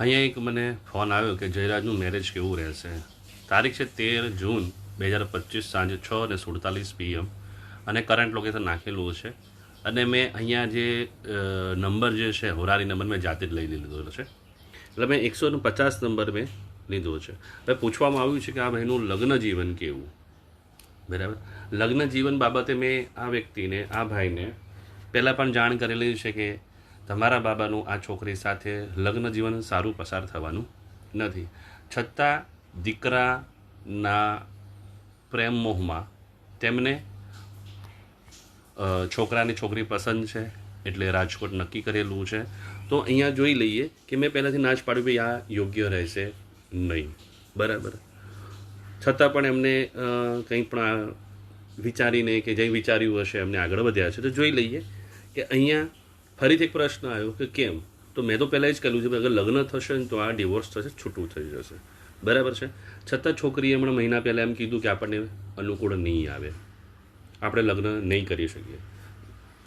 અહીંયા એક મને ફોન આવ્યો કે જયરાજનું મેરેજ કેવું રહેશે. તારીખ છે તેર જૂન બે હજાર પચીસ સાંજે છ અને સુડતાલીસ પીએમ અને કરંટ લોકેશન નાખેલું છે. અને મેં અહીંયા જે નંબર જે છે, હોરારી નંબર મેં જાતે જ લઈ લીધો છે. એટલે મેં એકસો પચાસ નંબર મેં લીધો છે. હવે પૂછવામાં આવ્યું છે કે આ ભાઈનું લગ્ન જીવન કેવું? બરાબર? લગ્ન જીવન બાબતે મેં આ વ્યક્તિને, આ ભાઈને પહેલાં પણ જાણ કરેલી છે કે તમારા બાબાનું આ છોકરી સાથે લગ્ન જીવન સારું પસાર થવાનું નથી. છતાં દીકરાના પ્રેમ મોહમાં તેમને છોકરાની છોકરી પસંદ છે, એટલે રાજકોટ નક્કી કરેલું છે. તો અહીંયા જોઈ લઈએ કે મેં પહેલાંથી ના જ પાડ્યું ભાઈ આ યોગ્ય રહેશે નહીં. બરાબર? છતાં પણ એમને કંઈ પણ વિચારીને કે જે વિચાર્યું હશે એમને આગળ વધ્યા છે. તો જોઈ લઈએ કે અહીંયા ફરીથી એક પ્રશ્ન આવ્યો કે કેમ? તો મેં તો પહેલાં જ કહ્યું છે અગર લગ્ન થશે ને તો આ ડિવોર્સ થશે, છૂટું થઈ જશે. બરાબર છે? છતાં છોકરીએ હમણાં મહિના પહેલાં એમ કીધું કે આપણને અનુકૂળ નહીં આવે. આપણે લગ્ન નહીં કરી શકીએ.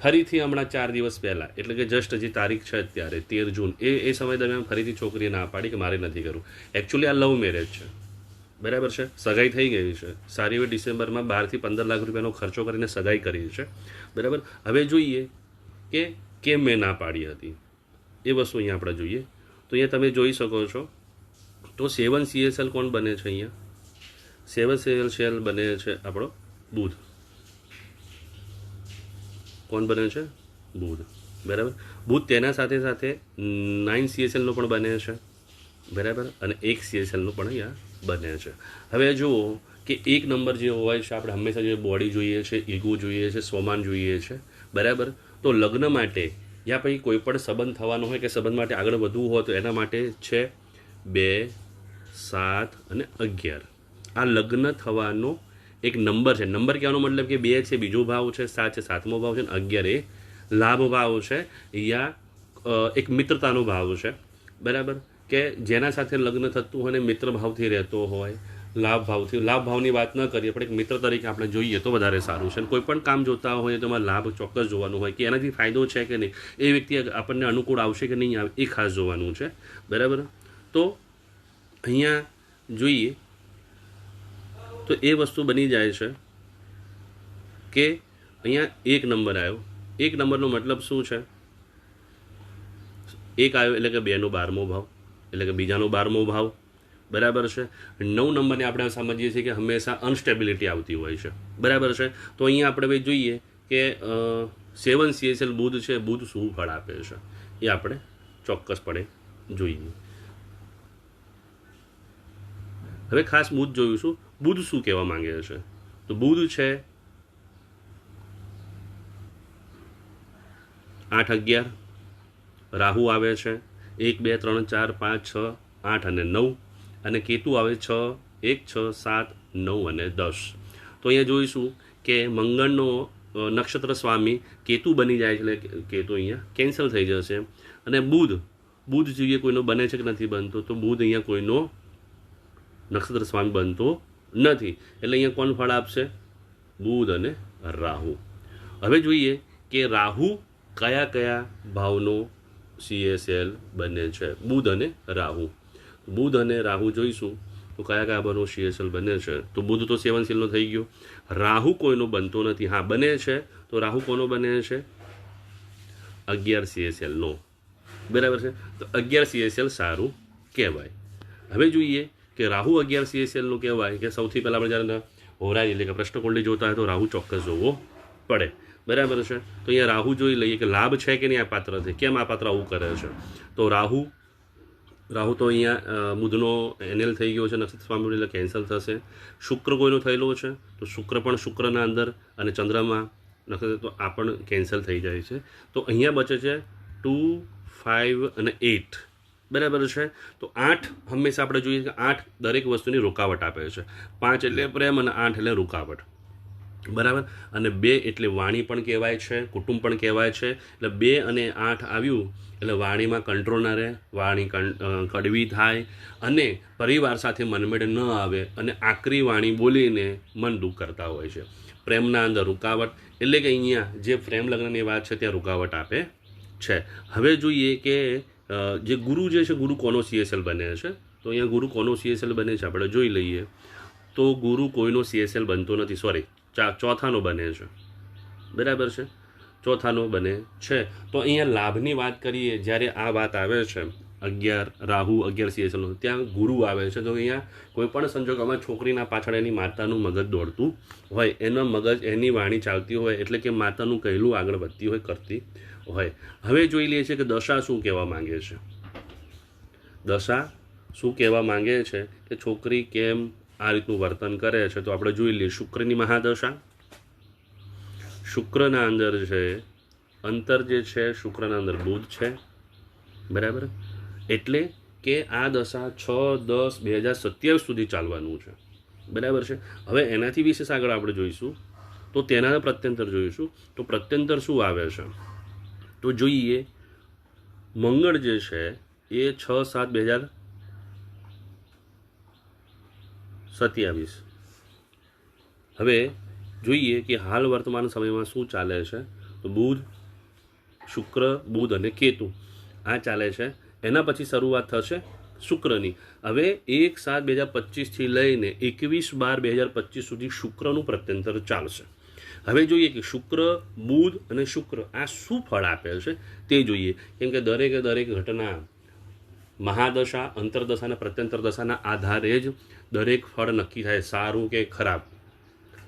ફરીથી હમણાં ચાર દિવસ પહેલાં, એટલે કે જસ્ટ જે તારીખ છે અત્યારે, તેર જૂન, એ એ સમય દરમિયાન ફરીથી છોકરીએ ના પાડી કે મારે નથી કરવું. એકચ્યુઅલી આ લવ મેરેજ છે. બરાબર છે? સગાઈ થઈ ગઈ છે. સારી એવી ડિસેમ્બરમાં બારથી પંદર લાખ રૂપિયાનો ખર્ચો કરીને સગાઈ કરી છે. બરાબર? હવે જોઈએ કે કેમ મેં ના પાડી હતી? એ વસ્તુ અહીંયા આપણે જોઈએ. તો અહીંયા તમે જોઈ શકો છો. તો સેવન સીએસએલ કોણ બને છે અહીંયા? સેવન સીએસએલ બને છે આપણો બુધ. કોણ બને છે? બુધ. બરાબર? બુધ તેના સાથે સાથે નાઇન સીએસએલનો પણ બને છે. બરાબર? અને એક સીએસએલનું પણ અહીંયા બને છે. હવે જુઓ કે એક નંબર જે હોય છે, આપણે હંમેશા જે બોડી જોઈએ છે ઈગો જોઈએ છે, સ્વમાન જોઈએ છે. બરાબર? તો લગ્ન માટે યા પછી કોઈ પણ સંબંધ થવાનો હોય કે સંબંધ માટે આગળ વધવું હોય તો એના માટે છે બે, સાત અને અગિયાર. આ લગ્ન થવાનો એક નંબર છે. નંબર કહેવાનો મતલબ કે બે છે, બીજો ભાવ છે, સાત છે, સાતમો ભાવ છે અને અગિયાર એ લાભ ભાવ છે યા એક મિત્રતાનો ભાવ છે. બરાબર? કે જેના સાથે લગ્ન થતું હોય ને મિત્ર ભાવથી રહેતો હોય લાભ ભાવથી લાભ ભાવની વાત ન કરીએ, પણ એક મિત્ર તરીકે આપણે જોઈએ તો વધારે સારું છે. અને કોઈ પણ કામ જોતા હોય, તો એમાં લાભ ચોક્કસ જોવાનું હોય કે એનાથી ફાયદો છે કે નહીં, એ વ્યક્તિ આપણને અનુકૂળ આવશે કે નહીં આવે એ ખાસ જોવાનું છે. બરાબર? તો અહીંયા જોઈએ તો એ વસ્તુ બની જાય છે કે અહીંયા એક નંબર આવ્યો. એક નંબરનો મતલબ શું છે? એક આવ્યો એટલે કે બેનો બારમો ભાવ, એટલે કે બીજાનો બારમો ભાવ બરાબર છે? નવ નંબરને આપણે સમજીએ છીએ કે હંમેશા અનસ્ટેબિલિટી આવતી હોય છે. બરાબર છે? તો અહીંયા આપણે ભાઈ જોઈએ કે સેવન સીએસએલ બુધ છે, બુધ શું ફળ આપે છે? એ આપણે ચોક્કસપણે જોઈએ. હવે ખાસ બુધ જોઈશું બુધ શું કહેવા માંગે છે? તો બુધ છે આઠ અગિયાર, રાહુ આવે છે, એક, બે, ત્રણ, ચાર, પાંચ, છ, આઠ અને નવ. અને કેતુ આવે છ, એક, છ, સાત, નવ અને દસ. તો અહીંયા જોઈશું કે મંગળનો નક્ષત્ર સ્વામી કેતુ બની જાય છે એટલે કેતુ અહીંયા કેન્સલ થઈ જશે. અને બુધ બુધ જોઈએ કોઈનો બને છે કે નથી બનતો, તો બુધ અહીંયા કોઈનો નક્ષત્ર સ્વામી બનતો નથી. એટલે અહીંયા કોણ ફળ આપશે? બુધ અને રાહુ. હવે જોઈએ કે રાહુ કયા કયા ભાવનો સીએસએલ બને છે? બુધ અને રાહુ. બુધ અને રાહુ જોઈશું, તો કયા કયા બનો? સીએસએલ બને છે. તો બુધ તો સેવન સીલનો થઈ ગયો. રાહુ કોઈનો બનતો નથી. હા, બને છે. તો રાહુ કોનો બને છે? અગિયાર સીએસએલનો. બરાબર છે? તો અગિયાર સીએસએલ સારું કહેવાય. હવે જોઈએ કે રાહુ અગિયાર સીએસએલનું કહેવાય કે સૌથી પહેલાં આપણે જ્યારે હોરાય એટલે કે પ્રશ્નકુંડલી જોતા હોય તો રાહુ ચોક્કસ જોવો પડે. બરાબર છે? તો અહીંયા રાહુ જોઈ લઈએ કે લાભ છે કે નહીં આ પાત્રથી કેમ આ પાત્ર આવું કરે છે? તો રાહુ રાહુ તો અહીંયા બુધનો એનએલ થઈ ગયો છે, નક્ષત્ર સ્વામી એટલે કેન્સલ થશે. શુક્ર કોઈનો થયેલો છે? તો શુક્ર પણ શુક્રના અંદર અને ચંદ્રમાં. નક્ષત્ર તો આ પણ કેન્સલ થઈ જાય છે. તો અહીંયા બચે છે ટુ ફાઇવ અને એટ. બરાબર છે? તો આઠ હંમેશા આપણે જોઈએ કે આઠ દરેક વસ્તુની રોકાવટ આપે છે. પાંચ એટલે પ્રેમ અને આઠ એટલે રૂકાવટ. બરાબર? અને બે એટલે વાણી પણ કહેવાય છે, કુટુંબ પણ કહેવાય છે. એટલે બે અને આઠ આવ્યું, એટલે વાણીમાં કંટ્રોલ ના રહે, વાણી કડવી થાય અને પરિવાર સાથે મનમેળ ન આવે અને આકરી વાણી બોલીને મન દુઃખ કરતા હોય છે. પ્રેમના અંદર રૂકાવટ, એટલે કે અહીંયા જે પ્રેમ લગ્નની વાત છે, ત્યાં રૂકાવટ આપે છે. હવે જોઈએ કે જે ગુરુ જે છે, ગુરુ કોનો સીએસએલ બને છે? તો અહીંયા ગુરુ કોનો સીએસએલ બને છે? આપણે જોઈ લઈએ. તો ગુરુ કોઈનો સીએસએલ બનતો નથી. સોરી ચા ચોથાનો બને છે. બરાબર છે? ચોથાનો બને છે. તો અહીંયા લાભની વાત કરીએ, જ્યારે આ વાત આવે છે, અગિયાર, રાહુ અગિયાર સીએસએલ ત્યાં ગુરુ આવે છે. તો અહીંયા કોઈ પણ સંજોગોમાં છોકરીના પાછળ એની માતાનું મગજ દોડતું હોય, એનો મગજ એની વાણી ચાલતી હોય, એટલે કે માતાનું કહેલું આગળ વધતી હોય, કરતી હોય. હવે જોઈ લઈએ છીએ કે દશા શું કહેવા માંગે છે. દશા શું કહેવા માંગે છે? કે છોકરી કેમ આ રીતનું વર્તન કરે છે, તો આપણે જોઈ લઈએ, શુક્રની મહાદશા. શુક્રના અંદર છે, અંતર જે છે, શુક્રના અંદર બુધ છે. બરાબર? એટલે કે આ દશા છ, દસ, બે હજાર સત્યાવીસ સુધી ચાલવાનું છે. બરાબર છે? હવે એનાથી વિશેષ આગળ આપણે જોઈશું. તો તેના પ્રત્યંતર જોઈશું. તો પ્રત્યંતર શું આવે છે? તો જોઈએ, મંગળ જે છે, એ છ, સાત, બે હજાર સત્યાવીસ. હવે જોઈએ કે હાલ વર્તમાન સમયમાં શું ચાલે છે? તો બુધ, શુક્ર, બુધ અને કેતુ આ ચાલે છે. એના પછી શરૂઆત થશે શુક્રની. હવે એક સાત બે હજાર પચીસથી લઈને એકવીસ બાર બે હજાર પચીસ સુધી શુક્રનું પ્રત્યંતર ચાલશે. હવે જોઈએ કે શુક્ર, બુધ અને શુક્ર આ શું ફળ આપે છે તે જોઈએ. કેમ કે દરેકે દરેક ઘટના મહાદશા અંતરદશા અને પ્રત્યંતર દશાના આધારે જ દરેક ફળ નક્કી થાય, સારું કે ખરાબ?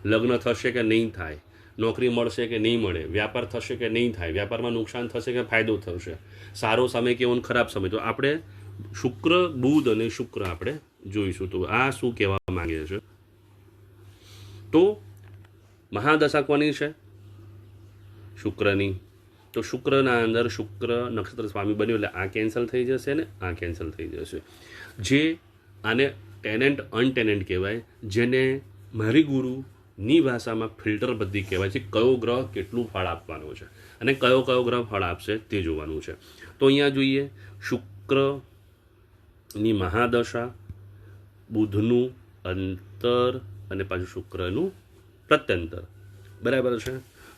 લગ્ન થશે કે નહીં થાય? નોકરી મળશે કે નહીં મળે? વ્યાપાર થશે કે નહીં થાય? વ્યાપારમાં નુકસાન થશે કે ફાયદો થશે? સારો સમય અને ખરાબ સમય? તો આપણે શુક્ર, બુધ અને શુક્ર આપણે જોઈશું. તો આ શું કહેવા માંગે છે? તો મહાદશા કોની છે શુક્રની. તો શુક્રના અંદર શુક્ર નક્ષત્ર સ્વામી બન્યું એટલે આ કેન્સલ થઈ જશે ને આ કેન્સલ થઈ જશે. જે આને ટેનન્ટ અનટેનન્ટ કહેવાય, જેને મારી ગુરુની ભાષામાં ફિલ્ટર બધી કહેવાય છે, કયો ગ્રહ કેટલું ફળ આપવાનો છે અને કયો કયો ગ્રહ ફળ આપશે તે જોવાનું છે. તો અહીંયા જોઈએ, શુક્રની મહાદશા, બુધનું અંતર અને પાછું શુક્રનું પ્રત્યંતર. બરાબર છે?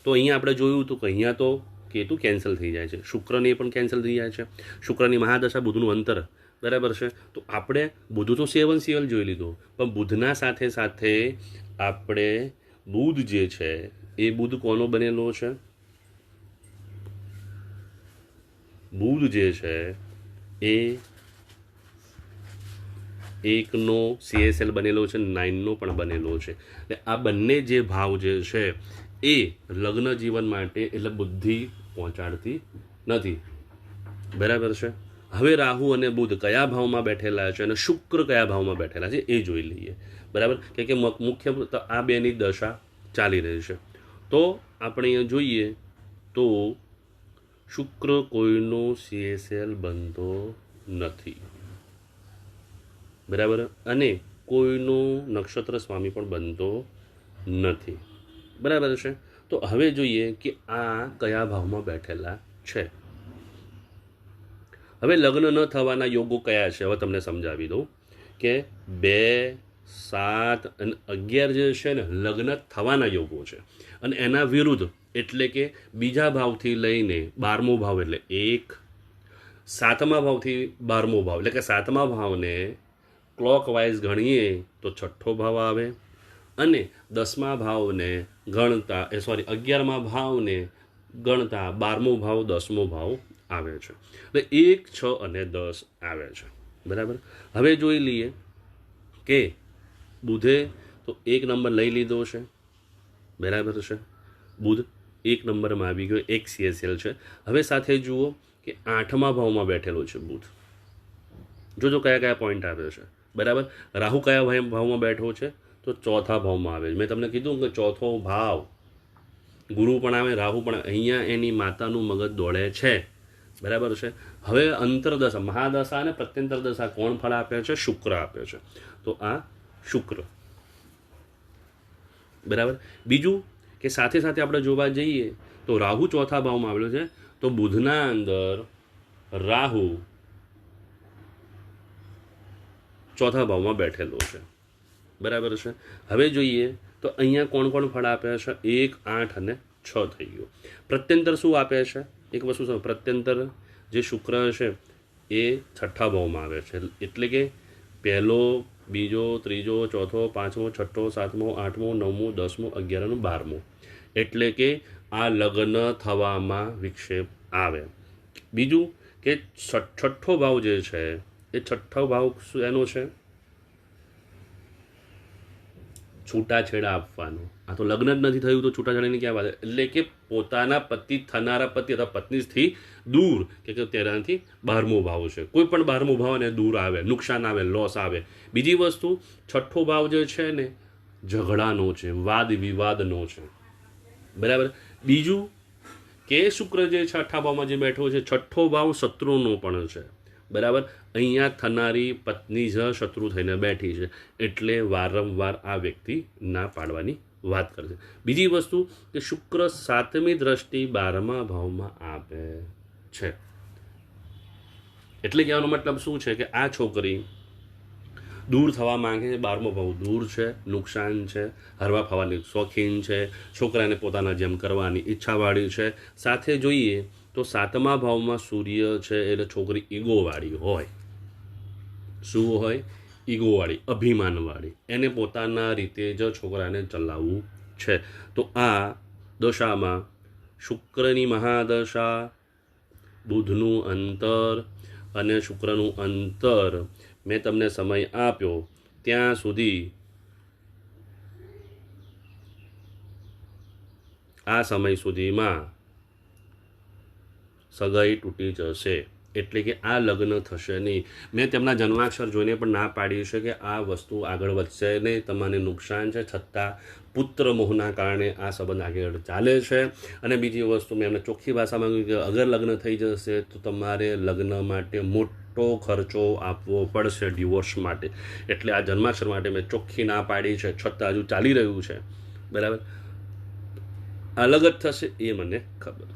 તો અહીંયા આપણે જોયું હતું કે અહીંયા તો કેતુ કેન્સલ થઈ જાય છે. શુક્રને પણ કેન્સલ થઈ જાય છે. શુક્રની મહાદશા, બુધનું અંતર. બરાબર છે? તો આપણે બુધ તો સેવન સિવલ જોઈ લીધું. પણ બુધના સાથે સાથે આપણે બુધ જે છે, એ બુધ કોનો બનેલો છે? બુધ જે છે, એ એકનો સીએસએલ બનેલો છે, નાઇનનો પણ બનેલો છે. એટલે આ બંને જે ભાવ જે છે, એ લગ્ન જીવન માટે એટલે બુદ્ધિ પહોંચાડતી નથી. બરાબર છે? હવે રાહુ અને બુધ કયા ભાવમાં બેઠેલા છે અને શુક્ર કયા ભાવમાં બેઠેલા છે એ જોઈ લઈએ. બરાબર? કે કે મુખ્ય આ બેની દશા ચાલી રહી છે. તો આપણે અહીંયા જોઈએ તો શુક્ર કોઈનો સીએસએલ બનતો નથી. બરાબર? અને કોઈનો નક્ષત્ર સ્વામી પણ બનતો નથી. બરાબર છે? તો હવે જોઈએ કે આ કયા ભાવમાં બેઠેલા છે. હવે લગ્ન ન થવાના યોગો કયા છે? હવે તમને સમજાવી દઉં કે બે, સાત અને અગિયાર જે છે ને, લગ્ન થવાના યોગો છે. અને એના વિરુદ્ધ એટલે કે બીજા ભાવથી લઈને બારમો ભાવ એટલે એક, સાતમા ભાવથી બારમો ભાવ એટલે કે સાતમા ભાવને ક્લોક વાઇઝ ગણીએ તો છઠ્ઠો ભાવ આવે. અને દસમા ભાવને ગણતા, એ સોરી અગિયારમા ભાવને ગણતા બારમો ભાવ, દસમો ભાવ આવે છે. એટલે એક, છ અને દસ આવે છે. બરાબર? હવે જોઈ લઈએ કે બુધે તો એક નંબર લઈ લીધો છે. બરાબર છે? બુધ એક નંબરમાં આવી ગયો, એક સીએસએલ છે. હવે સાથે જુઓ કે આઠમા ભાવમાં બેઠેલો છે બુધ. જોજો કયા કયા પોઈન્ટ આવે છે. બરાબર? રાહુ કયા ભાઈ ભાવમાં બેઠો છે? તો ચોથા ભાવમાં આવે છે. મેં તમને કીધું કે ચોથો ભાવ ગુરુ પણ આવે, રાહુ પણ અહીંયા એની માતાનું મગજ દોડે છે. બરાબર છે? હવે અંતરદશા, મહાદશા અને પ્રત્યંતર દશા કોણ ફળ આપે છે? શુક્ર આપે છે. તો આ શુક્ર. બરાબર? બીજું કે સાથે સાથે આપણે જોવા જઈએ, તો રાહુ ચોથા ભાવમાં આવેલો છે. તો બુધના અંદર રાહુ ચોથા ભાવમાં બેઠેલો છે. બરાબર છે? હવે જોઈએ, તો અહીંયા કોણ કોણ ફળ આપ્યા છે? એક, આઠ અને છ થઈ ગયું. પ્રત્યંતર શું આપે છે? એક વસ્તુ સમજો, પ્રત્યંતર જે શુક્ર છે એ છઠ્ઠા ભાવમાં આવે છે. એટલે કે પહેલો બીજો ત્રીજો ચોથો પાંચમો છઠ્ઠો સાતમો આઠમો નવમો દસમો અગિયાર અને બારમો. એટલે કે આ લગ્ન થવામાં વિક્ષેપ આવે. બીજું કે છઠ્ઠો ભાવ જે છે એ છઠ્ઠો ભાવ શું એનો છે? છૂટાછેડા આપવાનો. આ તો લગ્ન જ નથી થયું, તો છૂટાછેડાની ક્યાં વાત એટલે કે પોતાના પતિ, થનારા પતિ અથવા પત્નીથી દૂર, કે તેનાથી બારમો ભાવ છે. કોઈ પણ બારમો ભાવ અને દૂર આવે, નુકસાન આવે લોસ આવે. બીજી વસ્તુ, છઠ્ઠો ભાવ જે છે ને, ઝઘડાનો છે, વાદ વિવાદનો છે. બરાબર? બીજું કે શુક્ર જે છઠ્ઠા ભાવમાં જે બેઠો છે, છઠ્ઠો ભાવ શત્રુનો પણ છે. બરાબર? અહીંયા થનારી પત્ની જ શત્રુ થઈને બેઠી છે એટલે વારંવાર આ વ્યક્તિ ના પાડવાની વાત કરશે બીજી વસ્તુ કે શુક્ર સાતમી દ્રષ્ટિ બારમા ભાવમાં આપે છે. એટલે કહેવાનો મતલબ શું છે કે આ છોકરી દૂર થવા માંગે છે, બારમો ભાવ દૂર છે, નુકસાન છે, હરવા ફરવાની શોખીન છે, છોકરાને પોતાના જેમ કરવાની ઈચ્છાવાળી છે. સાથે જોઈએ તો સાતમા ભાવમાં સૂર્ય છે એટલે છોકરી ઈગોવાળી હોય. શું હોય? ઈગોવાળી, અભિમાનવાળી. એને પોતાના રીતે જ છોકરાને ચલાવવું છે. તો આ દશામાં શુક્રની મહાદશા, બુધનું અંતર અને શુક્રનું અંતર મેં તમને સમય આપ્યો. ત્યાં સુધી આ સમય સુધીમાં સગાઈ તૂટી જશે. એટલે કે આ લગ્ન થશે નહીં. મેં તેમના જન્માક્ષર જોઈને પણ ના પાડી છે કે આ વસ્તુ આગળ વધશે નહીં. તમને નુકસાન છે છતાં પુત્ર મોહના કારણે આ સંબંધ આગળ ચાલે છે. અને બીજી વસ્તુ મેં એમને ચોખ્ખી ભાષામાં કહ્યું કે અગર લગ્ન થઈ જશે તો તમારે લગ્ન માટે મોટો ખર્ચો આપવો પડશે ડિવોર્સ માટે. એટલે આ જન્માક્ષર માટે મેં ચોખ્ખી ના પાડી છે છતાં હજુ ચાલી રહ્યું છે. બરાબર? અલગ જ થશે એ મને ખબર.